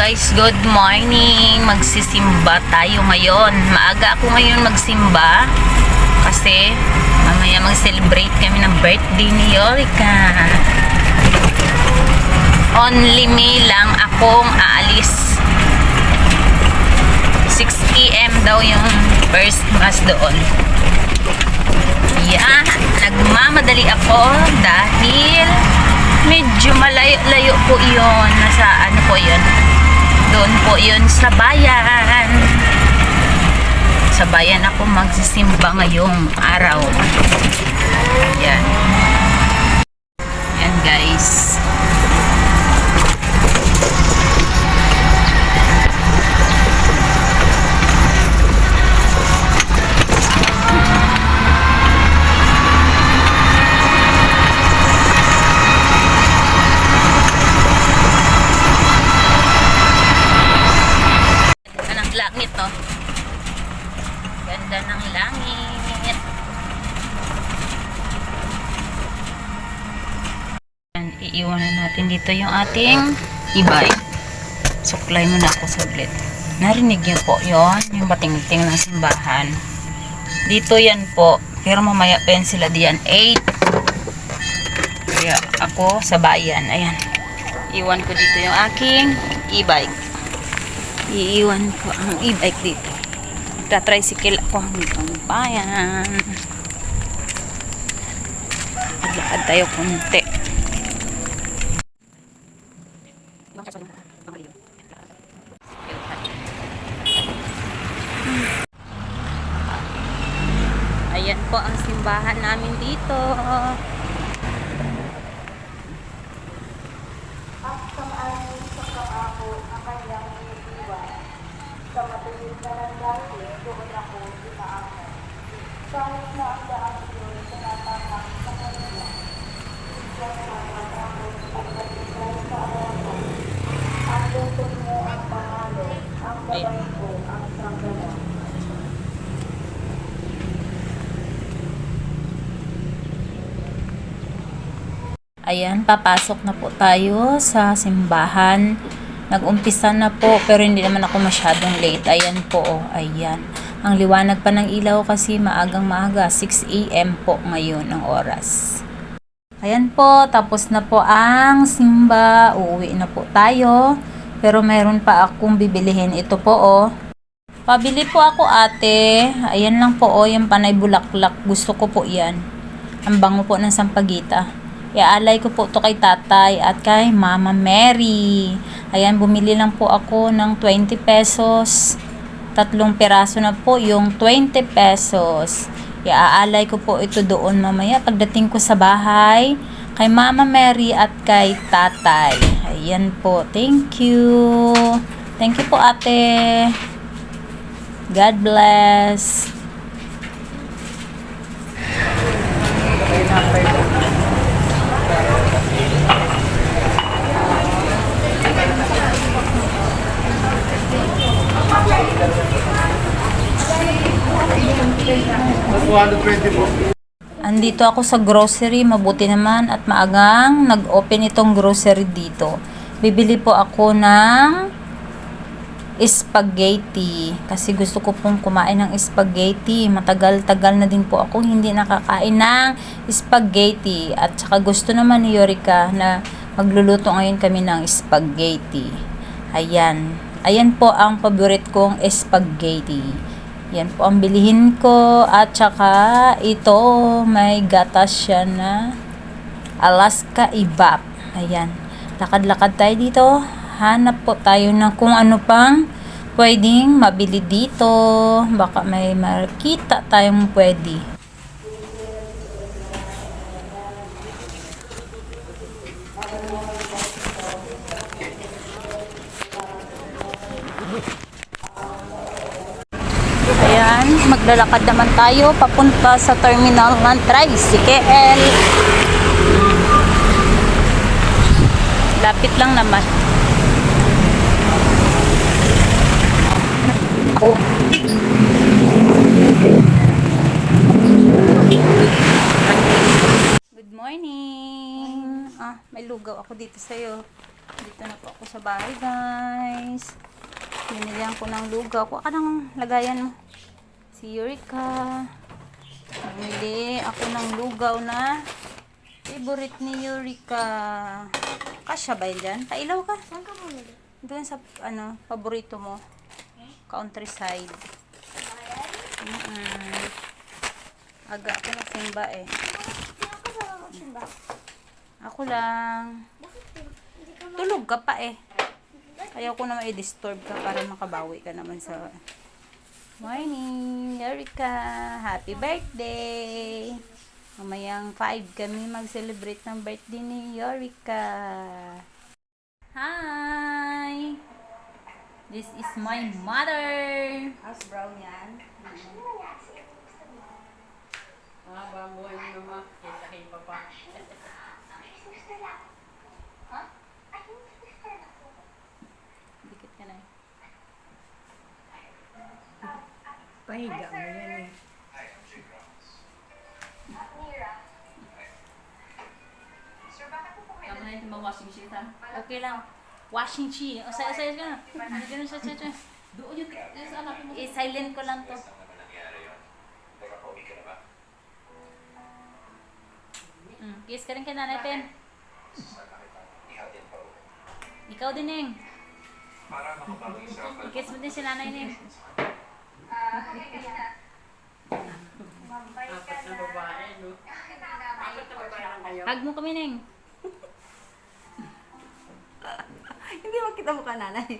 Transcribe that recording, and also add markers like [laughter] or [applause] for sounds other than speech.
guys, good morning. Magsisimba tayo ngayon. Maaga ako ngayon magsimba kasi mamaya mag-celebrate kami ng birthday ni Yorica. Only me lang akong aalis. 6 p.m. daw yung first mass doon. Yeah, nagmamadali ako dahil medyo malayo-layo po yun. Nasa ano po yun? Doon po yun sa bayan. Sa bayan ako magsisimba ngayong araw. Yan. Yan guys. Ganda ng langit. Yan, iiwanan natin dito yung ating e-bike. Suklay muna ako saglit. Narinig niyo po yon yung batingting ng simbahan. Dito yan po. Pero mamaya pa diyan. 8. Kaya ako sa bayan. Ayan. Iwan ko dito yung aking e-bike iiwan ko ang e-bike dito. Magta-tricycle ako hanggang bayan. Maglakad tayo kunti. Ayan po ang simbahan namin dito. Ayan, papasok na po tayo sa simbahan. Nag-umpisa na po, pero hindi naman ako masyadong late. Ayan po, oh, ayan. Ang liwanag pa ng ilaw kasi maagang maaga, 6 a.m. po ngayon ang oras. Ayan po, tapos na po ang simba. Uuwi na po tayo. Pero meron pa akong bibilihin. Ito po, oh. Pabili po ako ate. Ayan lang po, oh, yung panay bulaklak. Gusto ko po yan. Ang bango po ng sampagita. Iaalay ko po to kay tatay at kay mama Mary. Ayan, bumili lang po ako ng 20 pesos. Tatlong piraso na po yung 20 pesos. Iaalay ko po ito doon mamaya pagdating ko sa bahay kay mama Mary at kay tatay. Ayan po. Thank you. Thank you po ate. God bless. Andito ako sa grocery, mabuti naman at maagang nag-open itong grocery dito. Bibili po ako ng spaghetti kasi gusto ko pong kumain ng spaghetti. Matagal-tagal na din po ako hindi nakakain ng spaghetti at saka gusto naman ni Yorika na magluluto ngayon kami ng spaghetti. Ayan. Ayan po ang paborit kong spaghetti. Yan po ang bilihin ko. At saka ito, may gatas siya na Alaska Ibap. Ayan. Lakad-lakad tayo dito. Hanap po tayo ng kung ano pang pwedeng mabili dito. Baka may makita tayong pwede. Ayan, maglalakad naman tayo papunta sa terminal ng tricycle. Lapit lang naman. Good morning. Ah, may lugaw ako dito sa'yo. Dito na po ako sa bahay, guys. Binilihan ko ng lugaw. Kuha ka ng lagayan mo. Si Eureka. Bumili ako ng lugaw na favorite ni Eureka. Kasya ba yun dyan? Pailaw ka. Saan ka bumili? Doon sa, ano, paborito mo. Countryside. Mm-mm. Aga ako nagsimba eh. Ako lang. Tulog ka pa eh. Ayaw ko naman i-disturb ka para makabawi ka naman sa... Morning, Erika. Happy birthday. Mamayang 5 kami mag-celebrate ng birthday ni Yorika. Hi! This is my mother. House brown yan. Ah, bambuhay mo naman. Kita-kita pa pa. Dikit ka na eh. Pahiga mo yan eh. Tama na yung washing sheet ha? Okay lang. Washing sheet. O, sa sa ka na. Ganun sa sa sa. Doon yung yung sa anak mo. I-silent ko lang to. Mm, kiss ka rin kay nanay, Pen. Ikaw din, Neng. I-kiss mo din si nanay, Neng. Apat na babae, no? Apat na babae lang kayo. Hug mo kami, Neng. [laughs] Hindi mo kita mukha nanay.